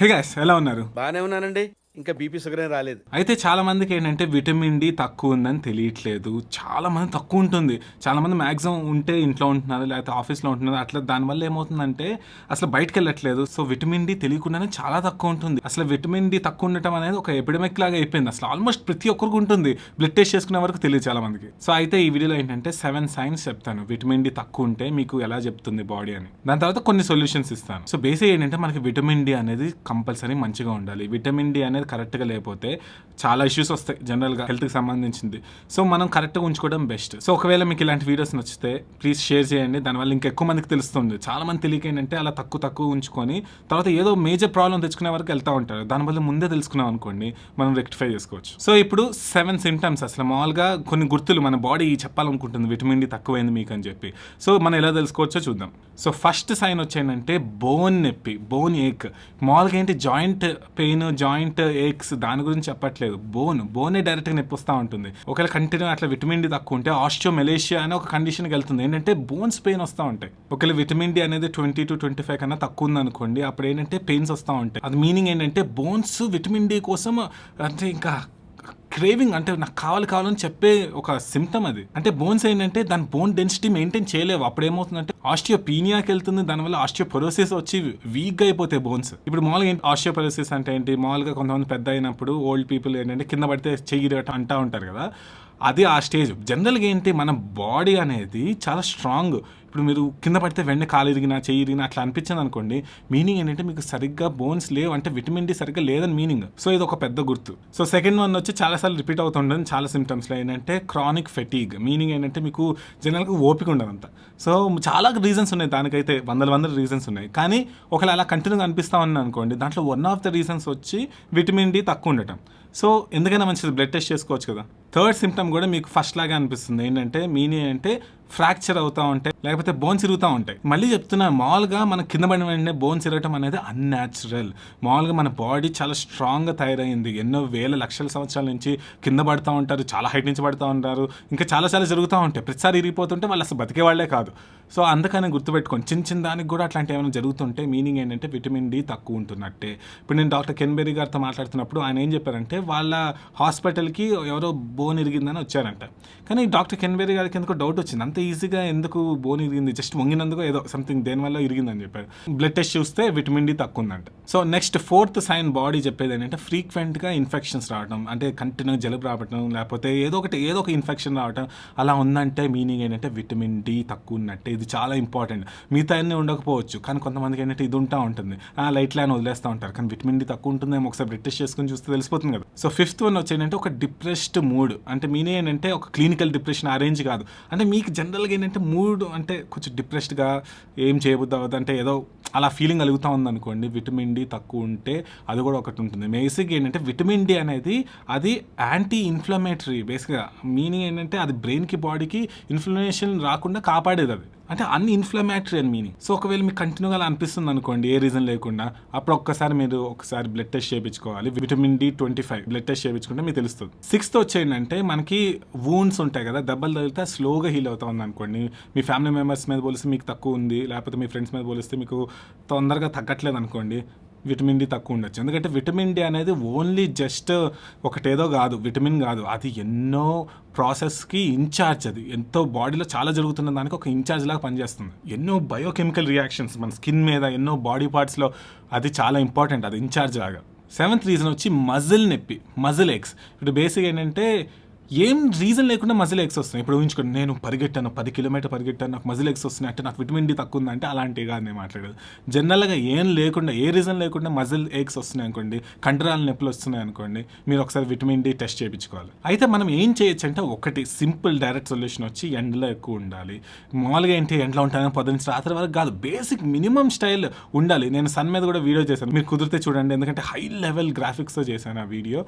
Hey guys ఎలా ఉన్నారు? బాగానే ఉన్నానండి. ఇంకా బీపీ షుగర్ రాలేదు. అయితే చాలా మందికి ఏంటంటే విటమిన్ డి తక్కువ ఉందని తెలియట్లేదు. చాలా మంది తక్కువ ఉంటుంది. చాలా మంది మాక్సిమం ఉంటే ఇంట్లో ఉంటున్నారు లేకపోతే ఆఫీస్లో ఉంటున్నారు. అట్లా దానివల్ల ఏమవుతుందంటే అసలు బయటకు వెళ్ళట్లేదు. సో విటమిన్ డి తెలియకుండానే చాలా తక్కువ ఉంటుంది. అసలు విటమిన్ డి తక్కువ ఉండటం అనేది ఒక ఎపిడమిక్ లాగా అయిపోయింది. అసలు ఆల్మోస్ట్ ప్రతి ఒక్కరికి ఉంటుంది. బ్లడ్ టెస్ట్ చేసుకునే వరకు తెలియదు చాలా మందికి. సో అయితే ఈ వీడియోలో ఏంటంటే సెవెన్ సైన్స్ చెప్తాను. విటమిన్ డి తక్కువ ఉంటే మీకు ఎలా చెప్తుంది బాడీ అని. దాని తర్వాత కొన్ని సొల్యూషన్స్ ఇస్తాను. సో బేసిక్ ఏంటంటే మనకి విటమిన్ డి అనేది కంపల్సరీ మంచిగా ఉండాలి. విటమిన్ డి అనేది కరెక్ట్గా లేకపోతే చాలా ఇష్యూస్ వస్తాయి జనరల్గా హెల్త్కి సంబంధించింది. సో మనం కరెక్ట్గా ఉంచుకోవడం బెస్ట్. సో ఒకవేళ మీకు ఇలాంటి వీడియోస్ నచ్చితే ప్లీజ్ షేర్ చేయండి. దానివల్ల ఇంకెక్కువ మందికి తెలుస్తుంది. చాలా మంది తెలియక ఏంటంటే అలా తక్కువ తక్కువ ఉంచుకొని తర్వాత ఏదో మేజర్ ప్రాబ్లం తెచ్చుకునే వరకు వెళ్తూ ఉంటారు. దానివల్ల ముందే తెలుసుకున్నాం అనుకోండి మనం రెక్టిఫై చేసుకోవచ్చు. సో ఇప్పుడు సెవెన్ సిమ్టమ్స్ అసలు మామూలుగా కొన్ని గుర్తులు మన బాడీ చెప్పాలనుకుంటుంది విటమిన్ డి తక్కువైంది మీకు అని చెప్పి. సో మనం ఎలా తెలుసుకోవచ్చో చూద్దాం. సో ఫస్ట్ సైన్ వచ్చేంటంటే బోన్ నొప్పి బోన్ ఏక్ మామూలుగా ఏంటి జాయింట్ పెయిన్ జాయింట్ ఏక్స్ దాని గురించి చెప్పట్లేదు. బోన్ బోనే డైరెక్ట్గా నొప్పి వస్తూ ఉంటుంది. ఒకవేళ కంటిన్యూ అట్లా విటమిన్ డి తక్కువ ఉంటే ఆస్ట్రో మెలేషియా అనే ఒక కండిషన్కి వెళ్తుంది. ఏంటంటే బోన్స్ పెయిన్ వస్తూ ఉంటాయి. ఒకవేళ విటమిన్ డి అనేది ట్వంటీ టు ట్వంటీ ఫైవ్ కన్నా తక్కువ ఉంది అనుకోండి అప్పుడు ఏంటంటే పెయిన్స్ వస్తూ ఉంటాయి. అది మీనింగ్ ఏంటంటే బోన్స్ విటమిన్ డి కోసం అంటే ఇంకా క్రేవింగ్ అంటే నాకు కావాలి కావాలని చెప్పే ఒక సిమ్టమ్ అది. అంటే బోన్స్ ఏంటంటే దాని బోన్ డెన్సిటీ మెయింటైన్ చేయలేవు. అప్పుడు ఏమవుతుందంటే ఆస్టియోపీనియాకి వెళ్తుంది దానివల్ల ఆస్టియోపొరోసిస్ వచ్చి వీక్గా అయిపోతాయి బోన్స్ ఇప్పుడు మామూలుగా ఏంటి ఆస్టియోపొరోసిస్ అంటే ఏంటి? మామూలుగా కొంతమంది పెద్ద అయినప్పుడు ఓల్డ్ పీపుల్ ఏంటంటే కింద పడితే చెయ్యి అంటూ అంటా ఉంటారు కదా. అది ఆ స్టేజ్. జనరల్గా ఏంటి మన బాడీ అనేది చాలా స్ట్రాంగ్. ఇప్పుడు మీరు కింద పడితే వెంటనే కాలు ఇరిగినా చెయ్యి ఇరిగినా అట్లా అనిపించింది అనుకోండి మీనింగ్ ఏంటంటే మీకు సరిగ్గా బోన్స్ లేవు. అంటే విటమిన్ డి సరిగ్గా లేదని మీనింగ్. సో ఇది ఒక పెద్ద గుర్తు. సో సెకండ్ వన్ వచ్చి చాలాసార్లు రిపీట్ అవుతుండదు చాలా సిమ్టమ్స్లో ఏంటంటే క్రానిక్ ఫెటీగ్. మీనింగ్ ఏంటంటే మీకు జనరల్గా ఓపిక ఉండదంత. సో చాలా రీజన్స్ ఉన్నాయి దానికైతే వందల వందల రీజన్స్ ఉన్నాయి. కానీ ఒకవేళ అలా కంటిన్యూగా అనిపిస్తా ఉన్నాను అనుకోండి దాంట్లో వన్ ఆఫ్ ద రీజన్స్ వచ్చి విటమిన్ డి తక్కువ ఉండటం. సో ఎందుకైనా మంచిది బ్లడ్ టెస్ట్ చేసుకోవచ్చు కదా. థర్డ్ సిమ్టమ్ కూడా మీకు ఫస్ట్ లాగా అనిపిస్తుంది. ఏంటంటే మీనింగ్ అంటే ఫ్రాక్చర్ అవుతూ ఉంటాయి లేకపోతే బోన్స్ ఇరుగుతూ ఉంటాయి. మళ్ళీ చెప్తున్నా మామూలుగా మన కింద పడిన వెంటనే బోన్స్ ఇరగటం అనేది అన్యాచురల్ మామూలుగా మన బాడీ చాలా స్ట్రాంగ్గా తయారైంది. ఎన్నో వేల లక్షల సంవత్సరాల నుంచి కింద పడుతూ ఉంటారు చాలా హైట్ నుంచి పడుతూ ఉంటారు. ఇంకా చాలా చాలా జరుగుతూ ఉంటాయి. ప్రతిసారి ఇరిగిపోతుంటే వాళ్ళు అసలు బతికే వాళ్ళే కాదు. సో అందుకని గుర్తుపెట్టుకోండి చిన్న చిన్న దానికి కూడా అట్లాంటి ఏమైనా జరుగుతుంటే మీనింగ్ ఏంటంటే విటమిన్ డి తక్కువ ఉంటున్నట్టే. ఇప్పుడు నేను డాక్టర్ కెన్బెరీ గారితో మాట్లాడుతున్నప్పుడు ఆయన ఏం చెప్పారంటే వాళ్ళ హాస్పిటల్కి ఎవరో బోన్ ఇరిగిందని వచ్చారంట. కానీ డాక్టర్ కెన్బెరీ గారికి ఎందుకో డౌట్ వచ్చింది. అంత ఈజీగా ఎందుకు బోన్ ఇరిగింది? జస్ట్ వంగినందుకు ఏదో సంథింగ్ దేనివల్ల ఇరిగిందని చెప్పారు. బ్లడ్ టెస్ట్ చూస్తే విటమిన్ డి తక్కువ ఉందంట so next fourth sign body చెప్పేది ఏంటంటే ఫ్రీక్వెంట్గా ఇన్ఫెక్షన్స్ రావడం అంటే కంటిన్యూ జలుబు రావడం లేకపోతే ఏదో ఒకటి ఏదో ఒక ఇన్ఫెక్షన్ రావడం అలా ఉందంటే మీనింగ్ ఏంటంటే విటమిన్ డి తక్కువ ఉన్నట్టే ఇది చాలా ఇంపార్టెంట్ మిగతా అన్నీ ఉండకపోవచ్చు. కానీ కొంతమందికి ఏంటంటే ఇది ఉంటా ఉంటుంది. ఆ లైట్ లైన్ వదిలేస్తూ ఉంటారు. కానీ విటమిన్ డి తక్కువ ఉంటుందేమో ఒకసారి బ్లడ్ టెస్ట్ చేసుకుని చూస్తే తెలిసిపోతుంది కదా. సో ఫిఫ్త్ వన్ వచ్చేంటంటే ఒక డిప్రెస్డ్ మూడ్ అంటే మీనింగ్ ఏంటంటే ఒక క్లినికల్ డిప్రెషన్ అరేంజ్ కాదు. అంటే మీకు జనరల్గా ఏంటంటే మూడ్ అంటే కొంచెం డిప్రెస్డ్గా ఏం చేయబుద్ది అవ్వదు. అంటే ఏదో అలా ఫీలింగ్ కలుగుతూ ఉందనుకోండి విటమిన్ డి తక్కువ ఉంటే అది కూడా ఒకటి ఉంటుంది. బేసిక్ ఏంటంటే విటమిన్ డి అనేది అది యాంటీ ఇన్ఫ్లమేటరీ బేసిక్గా మీనింగ్ ఏంటంటే అది బ్రెయిన్కి బాడీకి ఇన్ఫ్లమేషన్ రాకుండా కాపాడేది అది. అంటే అన్ని ఇన్ఫ్లమేటరీ అని మీనింగ్ సో ఒకవేళ మీకు కంటిన్యూగా అలా అనిపిస్తుంది అనుకోండి ఏ రీజన్ లేకుండా అప్పుడు ఒక్కసారి మీరు ఒకసారి బ్లడ్ టెస్ట్ చేయించుకోవాలి. Vitamin D twenty five blood test చేయించుకుంటే మీకు తెలుస్తుంది. సిక్స్త్ వచ్చేయంటే మనకి వూన్స్ ఉంటాయి కదా దెబ్బలు తగిలితే స్లోగా హీల్ అవుతా ఉంది అనుకోండి మీ ఫ్యామిలీ మెంబర్స్ మీద పోలిస్తే మీకు తక్కువ ఉంది లేకపోతే మీ ఫ్రెండ్స్ మీద పోలిస్తే మీకు తొందరగా తగ్గట్లేదు అనుకోండి విటమిన్ డి తక్కువ ఉండొచ్చు. ఎందుకంటే విటమిన్ డి అనేది ఓన్లీ జస్ట్ ఒకటేదో కాదు విటమిన్ కాదు. అది ఎన్నో ప్రాసెస్కి ఇన్ఛార్జ్ అది. ఎంతో బాడీలో చాలా జరుగుతున్న దానికి ఒక ఇన్ఛార్జ్ లాగా పనిచేస్తుంది. ఎన్నో బయోకెమికల్ రియాక్షన్స్ మన స్కిన్ మీద ఎన్నో బాడీ పార్ట్స్లో అది చాలా ఇంపార్టెంట్ అది ఇన్ఛార్జ్ లాగా. సెవెంత్ రీజన్ వచ్చి మజిల్ నొప్పి మజిల్ ఎక్స్ ఇప్పుడు బేసిక్ ఏంటంటే ఏం రీజన్ లేకుండా మజిల్ ఎక్స్ వస్తున్నాయి? ఇప్పుడు ఊహించుకోండి నేను పరిగెట్టాను పది కిలోమీటర్ పరిగెట్టాను నాకు మజిల్ ఎక్స్ వస్తున్నాయి అంటే నాకు విటమిన్ డి తక్కువ ఉందంటే అలాంటివి కాదు నేను మాట్లాడేది. జనరల్గా ఏం లేకుండా ఏ రీజన్ లేకుండా మజిల్ ఎక్స్ వస్తున్నాయి అనుకోండి కండరాల నొప్పులు వస్తున్నాయి అనుకోండి మీరు ఒకసారి విటమిన్ డి టెస్ట్ చేయించుకోవాలి. అయితే మనం ఏం చేయొచ్చు అంటే ఒకటి సింపుల్ డైరెక్ట్ సొల్యూషన్ వచ్చి ఎండలో ఎక్కువ ఉండాలి. మామూలుగా ఏంటి ఎండలో ఉంటాను పొద్దున్న నుంచి రాత్రి వరకు కాదు బేసిక్ మినిమం స్టైల్ ఉండాలి. నేను సన్ మీద కూడా వీడియో చేశాను. మీరు కుదిరితే చూడండి ఎందుకంటే హై లెవెల్ గ్రాఫిక్స్తో చేశాను ఆ వీడియో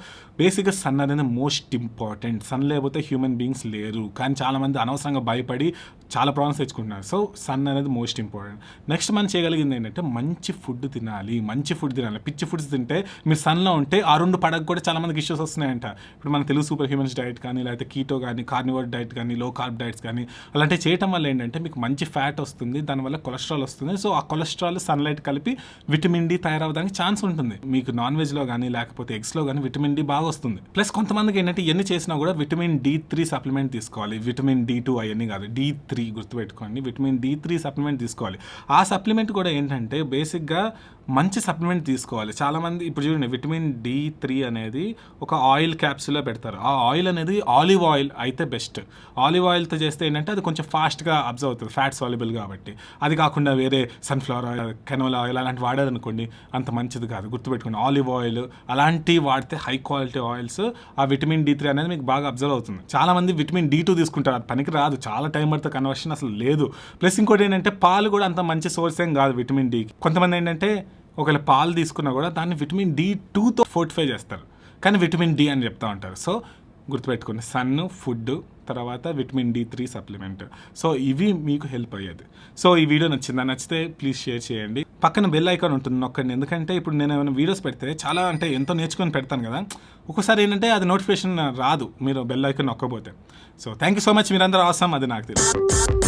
బేసిక్గా సన్ అనేది మోస్ట్ ఇంపార్టెంట్ సన్ లేకపోతే హ్యూమన్ బీయింగ్స్ లేరు. కానీ చాలామంది అనవసరంగా భయపడి చాలా ప్రాబ్లమ్స్ తెచ్చుకుంటున్నారు. సో సన్ అనేది మోస్ట్ ఇంపార్టెంట్. నెక్స్ట్ మనం చేయగలిగింది ఏంటంటే మంచి ఫుడ్ తినాలి. మంచి ఫుడ్ తినాలి. పిచ్చి ఫుడ్స్ తింటే మీరు సన్లో ఉంటే ఆ రెండు పడక కూడా చాలా మందికి ఇష్యూస్ వస్తున్నాయంట. ఇప్పుడు మన తెలుగు సూపర్ హ్యూమన్స్ డైట్ కానీ లేకపోతే కీటో కానీ కార్నివర్ డైట్ కానీ లో కార్బ్ డైట్స్ కానీ అలాంటివి చేయటం వల్ల ఏంటంటే మీకు మంచి ఫ్యాట్ వస్తుంది. దానివల్ల కొలెస్ట్రాల్ వస్తుంది. సో ఆ కొలెస్ట్రాల్ సన్లైట్ కలిపి విటమిన్ డి తయారవడానికి ఛాన్స్ ఉంటుంది. మీకు నాన్ వెజ్లో కానీ లేకపోతే ఎగ్స్లో కానీ విటమిన్ డి బాగా వస్తుంది. ప్లస్ కొంతమందికి ఏంటంటే ఎన్ని చేసినా కూడా విటమిన్ డి త్రీ సప్లిమెంట్ తీసుకోవాలి. విటమిన్ డి టూ అవన్నీ కాదు డి త్రీ గుర్తుపెట్టుకోండి. విటమిన్ డి త్రీ సప్లిమెంట్ తీసుకోవాలి. ఆ సప్లిమెంట్ కూడా ఏంటంటే బేసిక్గా మంచి సప్లిమెంట్ తీసుకోవాలి. చాలామంది ఇప్పుడు చూడండి విటమిన్ డి త్రీ అనేది ఒక ఆయిల్ క్యాప్సూల్లో పెడతారు. ఆ ఆయిల్ అనేది ఆలివ్ ఆయిల్ అయితే బెస్ట్. ఆలివ్ ఆయిల్తో చేస్తే ఏంటంటే అది కొంచెం ఫాస్ట్గా అబ్జర్వ్ అవుతుంది ఫ్యాట్ సాల్యుబుల్ కాబట్టి. అది కాకుండా వేరే సన్ఫ్లవర్ ఆయిల్ కెనోలా ఆయిల్ అలాంటి వాడారనుకోండి అంత మంచిది కాదు. గుర్తుపెట్టుకోండి ఆలివ్ ఆయిల్ అలాంటివి వాడితే హై క్వాలిటీ ఆయిల్స్ ఆ విటమిన్ డి త్రీ అనేది మీకు బాగా అబ్జర్వ్ అవుతుంది. చాలా మంది విటమిన్ డి టూ తీసుకుంటారు. అది పనికి రాదు. చాలా టైం పడితే కన్వర్షన్ అసలు లేదు. ప్లస్ ఇంకోటి ఏంటంటే పాలు కూడా అంత మంచి సోర్స్ ఏం కాదు విటమిన్ డి కొంతమంది ఏంటంటే ఒకవేళ పాలు తీసుకున్నా కూడా దాన్ని విటమిన్ డి టూతో ఫోర్టిఫై చేస్తారు. కానీ విటమిన్ డి అని చెప్తా ఉంటారు. సో గుర్తుపెట్టుకోండి. సన్ ఫుడ్ తర్వాత vitamin D three supplement. So ఇవి మీకు హెల్ప్ అయ్యేది. సో ఈ వీడియో నచ్చిందా? నచ్చితే ప్లీజ్ షేర్ చేయండి. పక్కన బెల్ ఐకాన్ ఉంటుంది నొక్కండి. ఎందుకంటే ఇప్పుడు నేను ఏమైనా వీడియోస్ పెడితే చాలా అంటే ఎంతో నేర్చుకొని పెడతాను కదా. ఒక్కోసారి ఏంటంటే అది నోటిఫికేషన్ రాదు. మీరు bell icon నొక్కకపోతే. So thank you so much మీరందరూ అవసరం అది నాకు తెలుసు